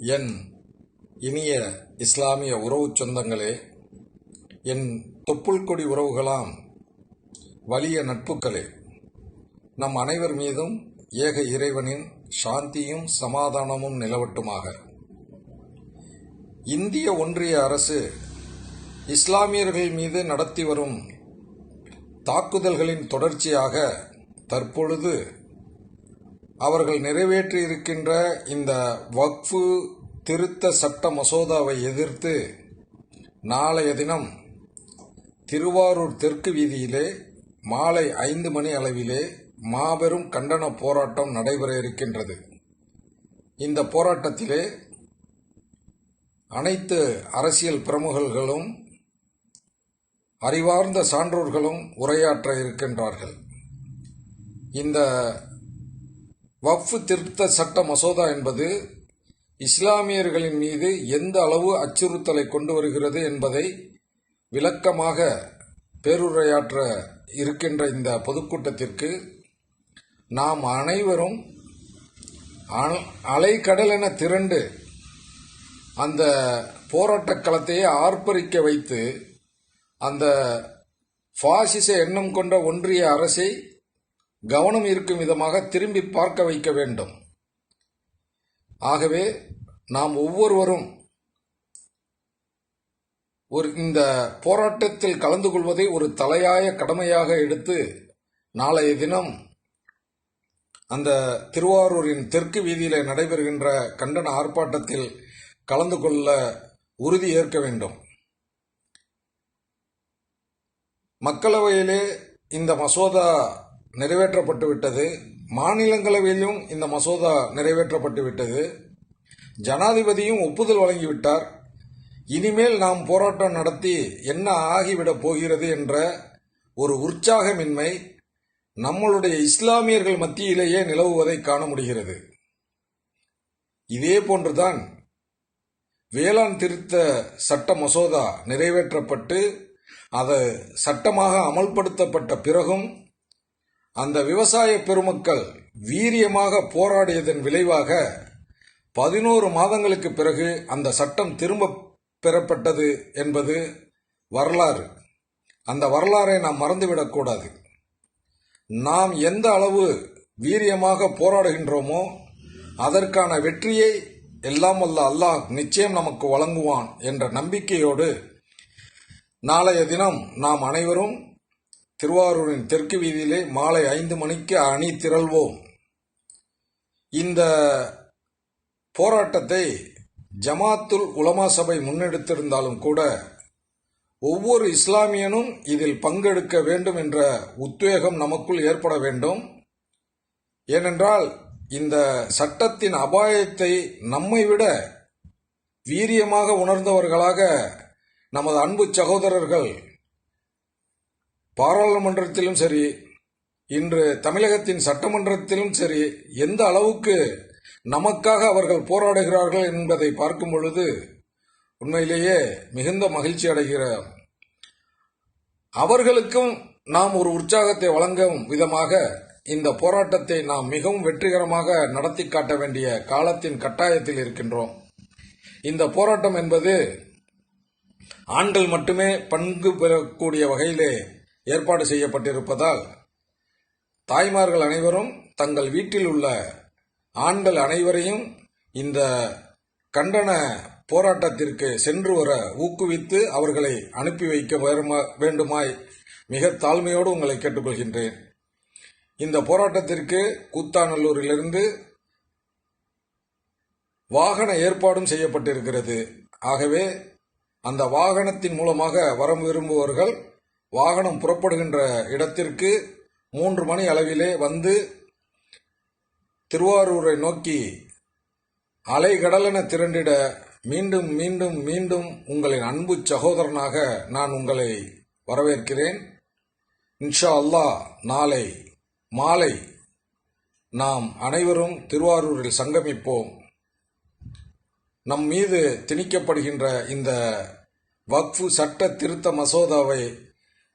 என் இனிய இஸ்லாமிய உறவுச் சொந்தங்களே என் தொப்புள் கொடி உறவுகளாம் வலிய நட்புக்களே நம் அனைவர் மீதும் ஏக இறைவனின் சாந்தியும் சமாதானமும் நிலவட்டுமாக. இந்திய ஒன்றிய அரசு இஸ்லாமியர்கள் மீது நடத்தி வரும் தாக்குதல்களின் தொடர்ச்சியாக தற்பொழுது அவர்கள் நிறைவேற்றியிருக்கின்ற இந்த வக்ஃபு திருத்த சட்ட மசோதாவை எதிர்த்து நாளைய தினம் திருவாரூர் தெற்கு வீதியிலே மாலை ஐந்து மணி அளவிலே மாபெரும் கண்டன போராட்டம் நடைபெற இருக்கின்றது. இந்த போராட்டத்திலே அனைத்து அரசியல் பிரமுகர்களும் அறிவார்ந்த சான்றோர்களும் உரையாற்ற இருக்கின்றார்கள். இந்த வஃப்பு திருத்த சட்ட மசோதா என்பது இஸ்லாமியர்களின் மீது எந்த அளவு அச்சுறுத்தலை கொண்டு வருகிறது என்பதை விளக்கமாக பேருரையாற்ற இருக்கின்ற இந்த பொதுக்கூட்டத்திற்கு நாம் அனைவரும் அலைக்கடல் அலைக்கடலென திரண்டு அந்த போராட்டக் களத்தையே ஆர்ப்பரிக்க வைத்து அந்த பாசிச எண்ணம் கொண்ட ஒன்றிய அரசை கவனம் இருக்கும் விதமாக திரும்பி பார்க்க வைக்க வேண்டும். ஆகவே நாம் ஒவ்வொருவரும் ஒரு இந்த போராட்டத்தில் கலந்து கொள்வதை ஒரு தலையாய கடமையாக எடுத்து நாளைய தினம் அந்த திருவாரூரின் தெற்கு வீதியில் நடைபெறுகின்ற கண்டன ஆர்ப்பாட்டத்தில் கலந்து கொள்ள உறுதி ஏற்க வேண்டும். மக்களவையிலே இந்த மசோதா நிறைவேற்றப்பட்டுவிட்டது. மாநிலங்களவையிலும் இந்த மசோதா நிறைவேற்றப்பட்டுவிட்டது. ஜனாதிபதியும் ஒப்புதல் வழங்கிவிட்டார். இனிமேல் நாம் போராட்டம் நடத்தி என்ன ஆகிவிடப் போகிறது என்ற ஒரு உற்சாகமின்மை நம்மளுடைய இஸ்லாமியர்கள் மத்தியிலேயே நிலவுவதை காண முடிகிறது. இதே போன்றுதான் வேளாண் திருத்த சட்ட மசோதா நிறைவேற்றப்பட்டு அது சட்டமாக அமல்படுத்தப்பட்ட பிறகும் அந்த விவசாய பெருமக்கள் வீரியமாக போராடியதன் விளைவாக பதினோரு மாதங்களுக்கு பிறகு அந்த சட்டம் திரும்ப பெறப்பட்டது என்பது வரலாறு. அந்த வரலாறை நாம் மறந்துவிடக்கூடாது நாம் எந்த அளவு வீரியமாக போராடுகின்றோமோ அதற்கான வெற்றியை எல்லாம் வல்ல அல்லாஹ் நிச்சயம் நமக்கு வழங்குவான் என்ற நம்பிக்கையோடு நாளைய தினம் நாம் அனைவரும் திருவாரூரின் தெற்கு வீதியிலே மாலை ஐந்து மணிக்கு அணி திரள்வோம். இந்த போராட்டத்தை ஜமாத்துல் உலமா சபை முன்னெடுத்திருந்தாலும் கூட ஒவ்வொரு இஸ்லாமியனும் இதில் பங்கெடுக்க வேண்டும் என்ற உத்வேகம் நமக்குள் ஏற்பட வேண்டும். ஏனென்றால் இந்த சட்டத்தின் அபாயத்தை நம்மை விட வீரியமாக உணர்ந்தவர்களாக நமது அன்பு சகோதரர்கள் பாராளுமன்றத்திலும் சரி இன்று தமிழகத்தின் சட்டமன்றத்திலும் சரி எந்த அளவுக்கு நமக்காக அவர்கள் போராடுகிறார்கள் என்பதை பார்க்கும் பொழுது உண்மையிலேயே மிகுந்த மகிழ்ச்சி அடைகிறோம். அவர்களுக்கும் நாம் ஒரு உற்சாகத்தை வழங்கும் விதமாக இந்த போராட்டத்தை நாம் மிகவும் வெற்றிகரமாக நடத்தி காட்ட வேண்டிய காலத்தின் கட்டாயத்தில் இருக்கின்றோம். இந்த போராட்டம் என்பது ஆண்கள் மட்டுமே பங்கு பெறக்கூடிய வகையிலே ஏற்பாடு செய்யப்பட்டிருப்பதால் தாய்மார்கள் அனைவரும் தங்கள் வீட்டில் உள்ள ஆண்கள் அனைவரையும் இந்த கண்டன போராட்டத்திற்கு சென்று வர ஊக்குவித்து அவர்களை அனுப்பி வைக்க வேண்டுமாய் மிக தாழ்மையோடு உங்களை கேட்டுக்கொள்கின்றேன். இந்த போராட்டத்திற்கு கூத்தாநல்லூரிலிருந்து வாகன ஏற்பாடும் செய்யப்பட்டிருக்கிறது. ஆகவே அந்த வாகனத்தின் மூலமாக வர விரும்புவர்கள் வாகனம் புறப்படுகின்ற இடத்திற்கு மூன்று மணி அளவிலே வந்து திருவாரூரை நோக்கி அலைகடலென திரண்டிட மீண்டும் மீண்டும் மீண்டும் உங்களின் அன்பு சகோதரனாக நான் உங்களை வரவேற்கிறேன். இன்ஷா அல்லாஹ் நாளை மாலை நாம் அனைவரும் திருவாரூரில் சங்கமிப்போம். நம் மீது திணிக்கப்படுகின்ற இந்த வக்ஃபு சட்ட திருத்த மசோதாவை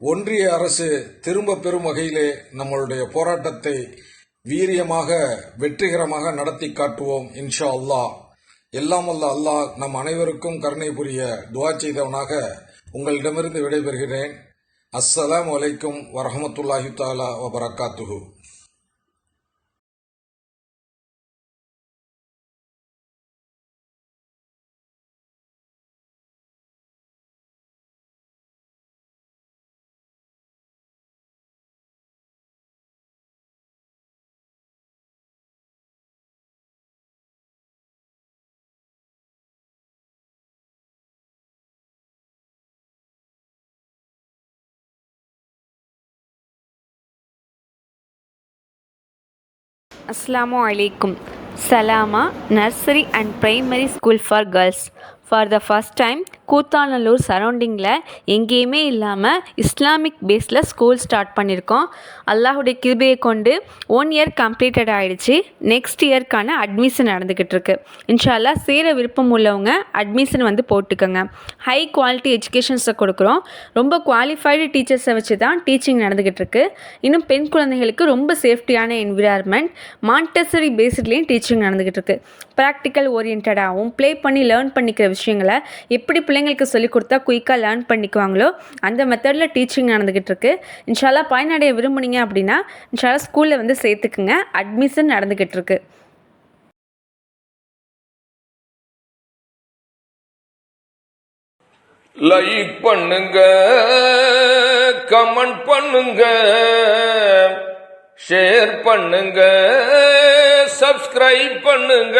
ஒன்றிய அரசு திரும்ப பெறும் வகையிலே நம்மளுடைய போராட்டத்தை வீரியமாக வெற்றிகரமாக நடத்தி காட்டுவோம் இன்ஷா அல்லாஹ். எல்லாம் வல்ல அல்லாஹ் நம் அனைவருக்கும் கருணை புரிய துவா செய்தவனாக உங்களிடமிருந்து விடைபெறுகிறேன். அஸ்ஸலாம் வலைக்கும் வரஹமத்துல்லாஹி தாலா வபரகாத்துஹு അസ്സാം വലൈക്കും സലാമ nursery and primary school for girls. For the first time Koothanallur சரௌண்டிங்கில் எங்கேயுமே இல்லாமல் இஸ்லாமிக் பேஸில் ஸ்கூல் ஸ்டார்ட் பண்ணியிருக்கோம் அல்லாஹுடைய கிருபையை கொண்டு ஒன் இயர் கம்ப்ளீட்டட் ஆகிடுச்சு நெக்ஸ்ட் இயர்க்கான அட்மிஷன் நடந்துக்கிட்டு இருக்கு. இன்ஷால்லா சேர விருப்பம் உள்ளவங்க அட்மிஷன் வந்து போட்டுக்கோங்க. ஹை குவாலிட்டி எஜுகேஷன்ஸை கொடுக்குறோம். ரொம்ப குவாலிஃபைடு டீச்சர்ஸை வச்சு தான் டீச்சிங் நடந்துக்கிட்டு இருக்கு. இன்னும் பெண் குழந்தைகளுக்கு ரொம்ப சேஃப்டியான என்விரான்மெண்ட் மாண்டசரி பேஸ்ட்லேயும் டீச்சிங் நடந்துக்கிட்டு இருக்கு. ப்ராக்டிக்கல் ஓரியன்டாகவும் ப்ளே பண்ணி லேர்ன் பண்ணிக்கிற விஷயங்களை எப்படி பிள்ளைங்களுக்கு சொல்லிக் கொடுத்தா குயிக்காக லேர்ன் பண்ணிக்குவாங்களோ அந்த மெத்தடில் டீச்சிங் நடந்துக்கிட்டு இருக்கு இன்ஷால்லா பயனடைய விரும்புனீங்க அப்படின்னா இன்ஷால்லா ஸ்கூலில் வந்து சேர்த்துக்குங்க. அட்மிஷன் நடந்துக்கிட்டு இருக்கு லைக் பண்ணுங்க கமெண்ட் பண்ணுங்க ஷேர் பண்ணுங்க சப்ஸ்கிரைப் பண்ணுங்க.